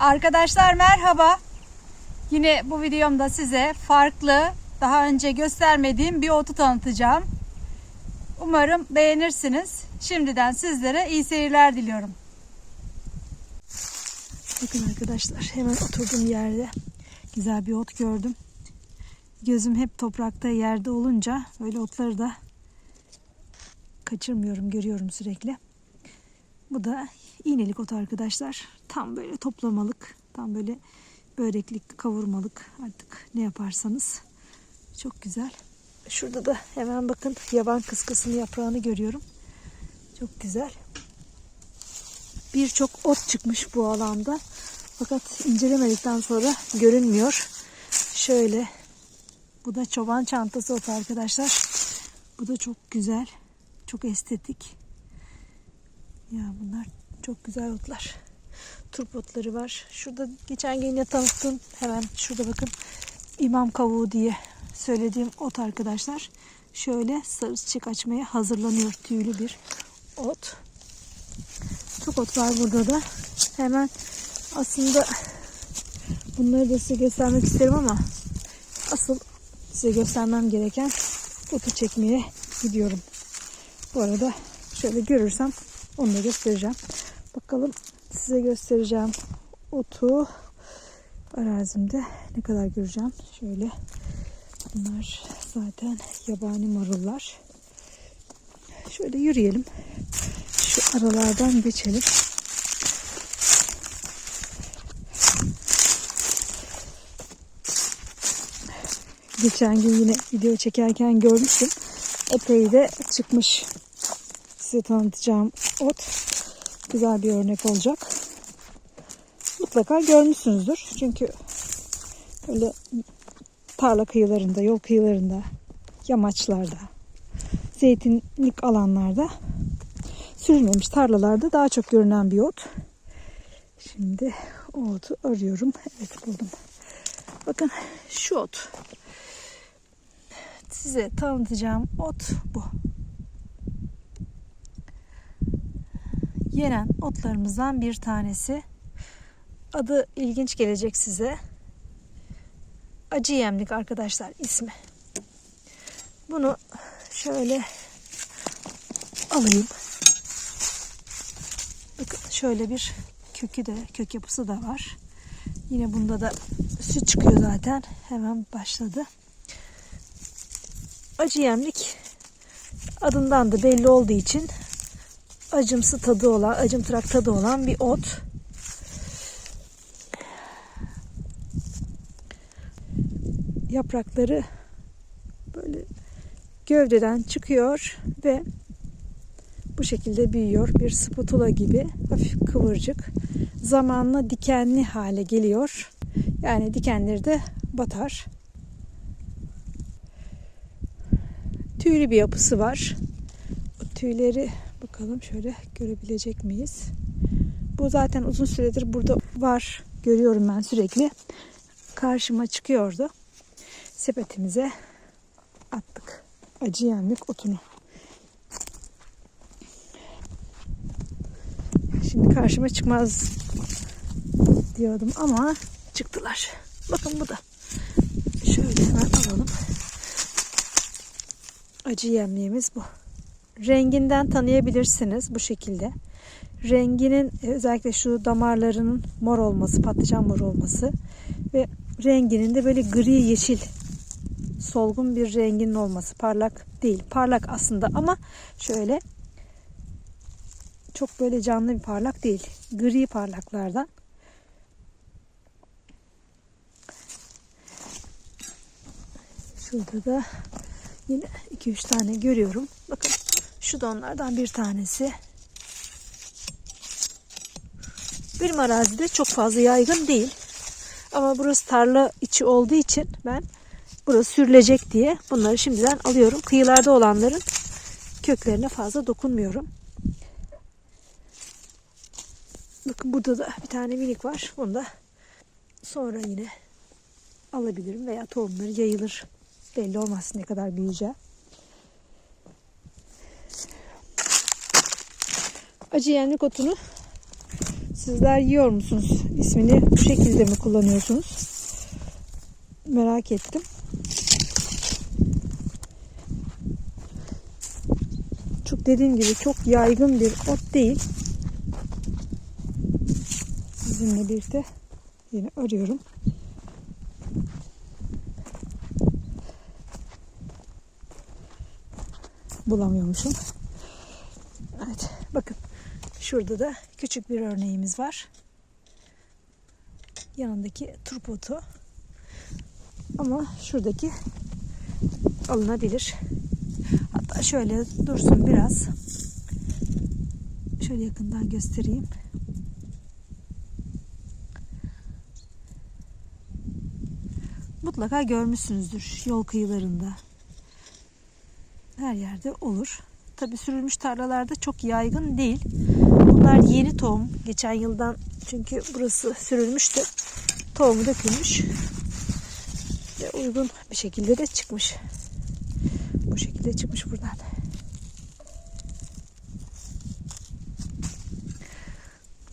Arkadaşlar merhaba. Yine bu videomda size farklı, daha önce göstermediğim bir otu tanıtacağım. Umarım beğenirsiniz. Şimdiden sizlere iyi seyirler diliyorum. Bakın arkadaşlar hemen oturduğum yerde güzel bir ot gördüm. Gözüm hep toprakta yerde olunca böyle otları da kaçırmıyorum, görüyorum sürekli. Bu da iğnelik ot arkadaşlar. Tam böyle toplamalık, tam böyle böreklik, kavurmalık artık ne yaparsanız. Çok güzel. Şurada da hemen bakın yaban kıskısının yaprağını görüyorum. Çok güzel. Birçok ot çıkmış bu alanda. Fakat incelemedikten sonra görünmüyor. Şöyle. Bu da çoban çantası otu arkadaşlar. Bu da çok güzel. Çok estetik. Ya bunlar çok güzel otlar. Turp otları var. Şurada geçen gün yine tanıttım. Hemen şurada bakın. İmam kavuğu diye söylediğim ot arkadaşlar. Şöyle sarı çiçek açmaya hazırlanıyor. Tüylü bir ot. Çok ot var burada da. Hemen aslında bunları da size göstermek isterim ama asıl size göstermem gereken otu çekmeye gidiyorum. Bu arada şöyle görürsem onu da göstereceğim. Bakalım size göstereceğim otu arazimde ne kadar göreceğim. Şöyle bunlar zaten yabani marullar. Şöyle yürüyelim. Şu aralardan geçelim. Geçen gün yine video çekerken görmüştüm. Epey de çıkmış. Size tanıtacağım ot. Güzel bir örnek olacak. Mutlaka görmüşsünüzdür. Çünkü böyle tarla kıyılarında, yol kıyılarında, yamaçlarda, zeytinlik alanlarda sürülmemiş tarlalarda daha çok görünen bir ot. Şimdi o otu arıyorum. Evet buldum. Bakın şu ot. Size tanıtacağım ot bu. Yenen otlarımızdan bir tanesi. Adı ilginç gelecek size. Acı yemlik arkadaşlar ismi. Bunu şöyle alayım. Bakın şöyle bir kökü de kök yapısı da var. Yine bunda da süt çıkıyor zaten. Hemen başladı. Acı yemlik adından da belli olduğu için acımsı tadı olan, acımtırak tadı olan bir ot. Yaprakları böyle gövdeden çıkıyor ve bu şekilde büyüyor. Bir spatula gibi hafif kıvırcık. Zamanla dikenli hale geliyor. Yani dikenleri de batar. Tüylü bir yapısı var. O tüyleri bakalım şöyle görebilecek miyiz? Bu zaten uzun süredir burada var. Görüyorum ben sürekli. Karşıma çıkıyordu. Sepetimize attık. Acı yenlik otunu. Şimdi karşıma çıkmaz diyordum ama çıktılar. Bakın bu da. Şöyle hemen alalım. Acı yemliğimiz bu. Renginden tanıyabilirsiniz bu şekilde. Renginin özellikle şu damarlarının mor olması, patlıcan mor olması ve renginin de böyle gri yeşil solgun bir renginin olması. Parlak değil. Parlak aslında ama şöyle çok böyle canlı bir parlak değil. Gri parlaklardan. Şurada da yine 2-3 tane görüyorum. Bakın şu da onlardan bir tanesi. Benim arazide çok fazla yaygın değil. Ama burası tarla içi olduğu için ben burası sürülecek diye bunları şimdiden alıyorum. Kıyılarda olanların köklerine fazla dokunmuyorum. Bakın burada da bir tane minik var. Bunu da sonra yine alabilirim veya tohumları yayılır. Belli olmaz ne kadar büyüyeceği. Acı yenlik otunu Sizler yiyor musunuz? İsmini bu şekilde mi kullanıyorsunuz? Merak ettim. Çok dediğim gibi çok yaygın bir ot değil. Sizinle birlikte yine arıyorum. Bulamıyormuşum. Evet bakın şurada da küçük bir örneğimiz var. Yanındaki turp otu. Ama şuradaki alınabilir. Hatta şöyle dursun biraz. Şöyle yakından göstereyim. Mutlaka görmüşsünüzdür yol kıyılarında. Her yerde olur. Tabi sürülmüş tarlalarda çok yaygın değil. Bunlar yeni tohum. Geçen yıldan çünkü burası sürülmüştü. Tohumu dökülmüş. Ve uygun bir şekilde de çıkmış. Bu şekilde çıkmış buradan.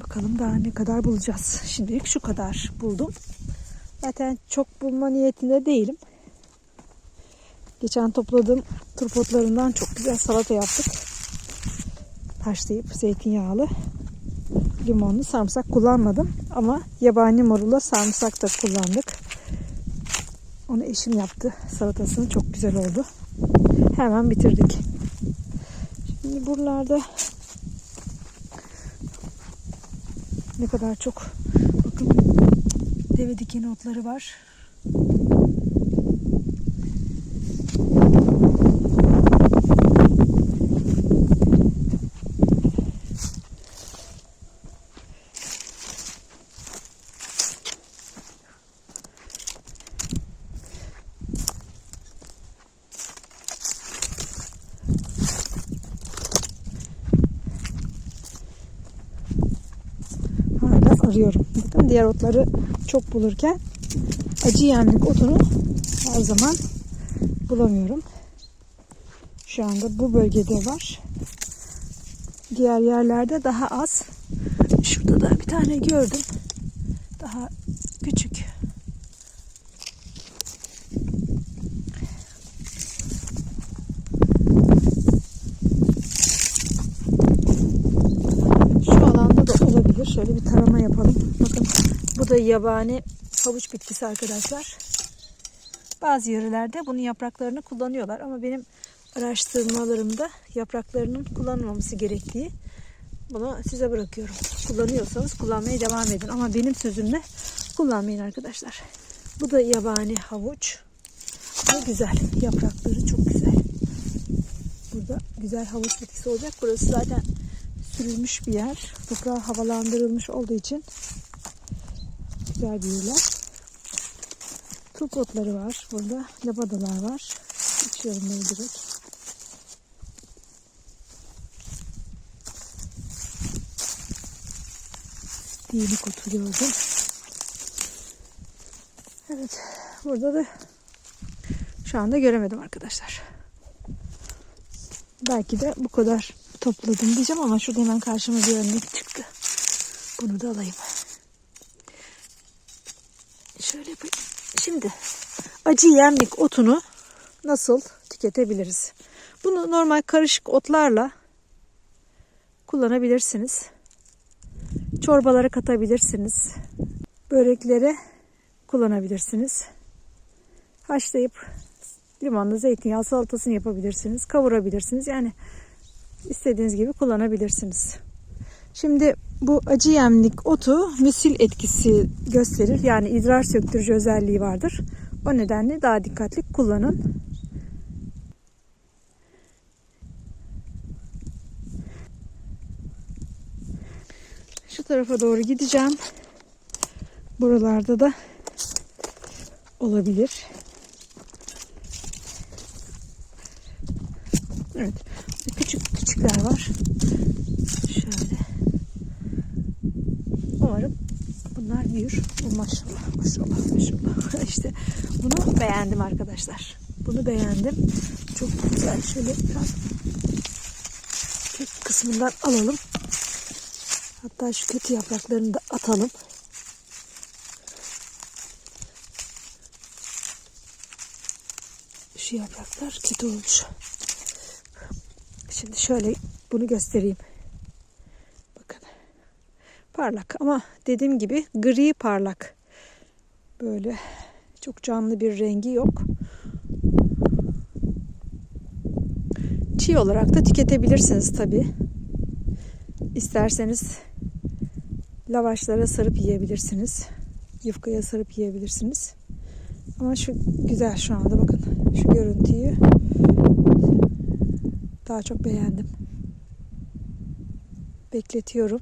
Bakalım daha ne kadar bulacağız. Şimdilik şu kadar buldum. Zaten çok bulma niyetinde değilim. Geçen topladığım turpotlarından çok güzel salata yaptık. Haşlayıp zeytinyağlı, limonlu sarımsak kullanmadım. Ama yabani marula sarımsak da kullandık. Onu eşim yaptı. Salatasını çok güzel oldu. Hemen bitirdik. Şimdi buralarda ne kadar çok bakın deve dikeni otları var. Bakın diğer otları çok bulurken acı yemlik otunu her zaman bulamıyorum. Şu anda bu bölgede var. Diğer yerlerde daha az. Şurada da bir tane gördüm. Daha küçük. Şu alanda da olabilir. Şöyle bir tarama yapalım. Bakın bu da yabani havuç bitkisi arkadaşlar. Bazı yörelerde bunun yapraklarını kullanıyorlar ama benim araştırmalarımda yapraklarının kullanılmaması gerektiği bunu size bırakıyorum. Kullanıyorsanız kullanmaya devam edin ama benim sözümle kullanmayın arkadaşlar. Bu da yabani havuç. Ne güzel. Yaprakları çok güzel. Burada güzel havuç bitkisi olacak. Burası zaten sürülmüş bir yer. Toprağı havalandırılmış olduğu için güzel bir yerler. Turp otları var. Burada labadalar var. İçiyorum ben direkt. Diyelik otu gördüm. Evet. Burada da şu anda göremedim arkadaşlar. Belki de bu kadar topladım diyeceğim ama şurada hemen karşıma bir örnek çıktı. Bunu da alayım. Şöyle yapayım. Şimdi acı yemlik otunu nasıl tüketebiliriz? Bunu normal karışık otlarla kullanabilirsiniz. Çorbalara katabilirsiniz. Böreklere kullanabilirsiniz. Haşlayıp limonlu zeytinyağı salatasını yapabilirsiniz. Kavurabilirsiniz. Yani istediğiniz gibi kullanabilirsiniz. Şimdi bu acı yemlik otu müsil etkisi gösterir. Yani idrar söktürücü özelliği vardır. O nedenle daha dikkatli kullanın. Şu tarafa doğru gideceğim. Buralarda da olabilir. Evet. Küçük küçükler var. Şöyle. Umarım bunlar büyür. Oh, maşallah maşallah maşallah. işte bunu beğendim arkadaşlar. Bunu beğendim. Çok güzel. Şöyle biraz kök kısmından alalım. Hatta şu kötü yapraklarını da atalım. Şu yapraklar kötü olmuş. Şimdi şöyle bunu göstereyim. Bakın. Parlak ama dediğim gibi gri parlak. Böyle çok canlı bir rengi yok. Çiğ olarak da tüketebilirsiniz tabi. İsterseniz lavaşlara sarıp yiyebilirsiniz. Yufkaya sarıp yiyebilirsiniz. Ama şu güzel şu anda bakın. Şu görüntüyü daha çok beğendim. Bekletiyorum.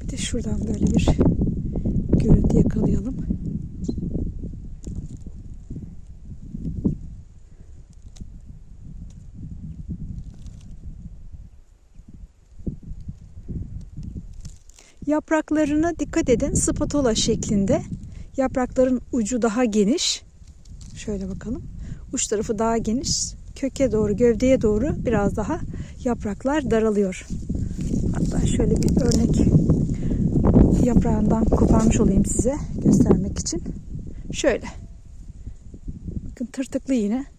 Bir de şuradan böyle bir görüntü yakalayalım. Yapraklarına dikkat edin. Spatola şeklinde. Yaprakların ucu daha geniş. Şöyle bakalım. Uç tarafı daha geniş. Köke doğru, gövdeye doğru biraz daha yapraklar daralıyor. Hatta şöyle bir örnek yaprağından koparmış olayım size göstermek için. Şöyle. Bakın tırtıklı yine.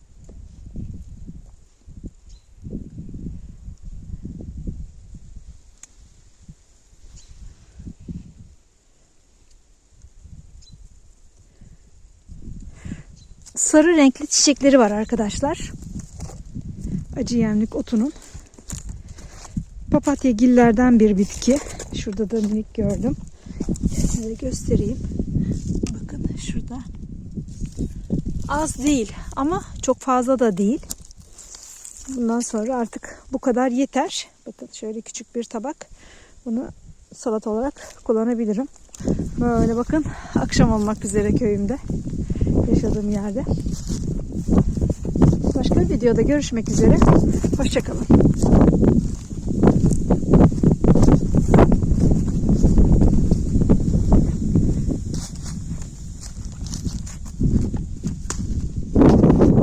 Sarı renkli çiçekleri var arkadaşlar. Acı yemlik otunun. Papatya gillerden bir bitki. Şurada da minik gördüm. Size göstereyim. Bakın şurada. Az değil ama çok fazla da değil. Bundan sonra artık bu kadar yeter. Bakın şöyle küçük bir tabak. Bunu salat olarak kullanabilirim. Böyle bakın akşam olmak üzere köyümde yaşadığım yerde. Başka bir videoda görüşmek üzere. Hoşçakalın.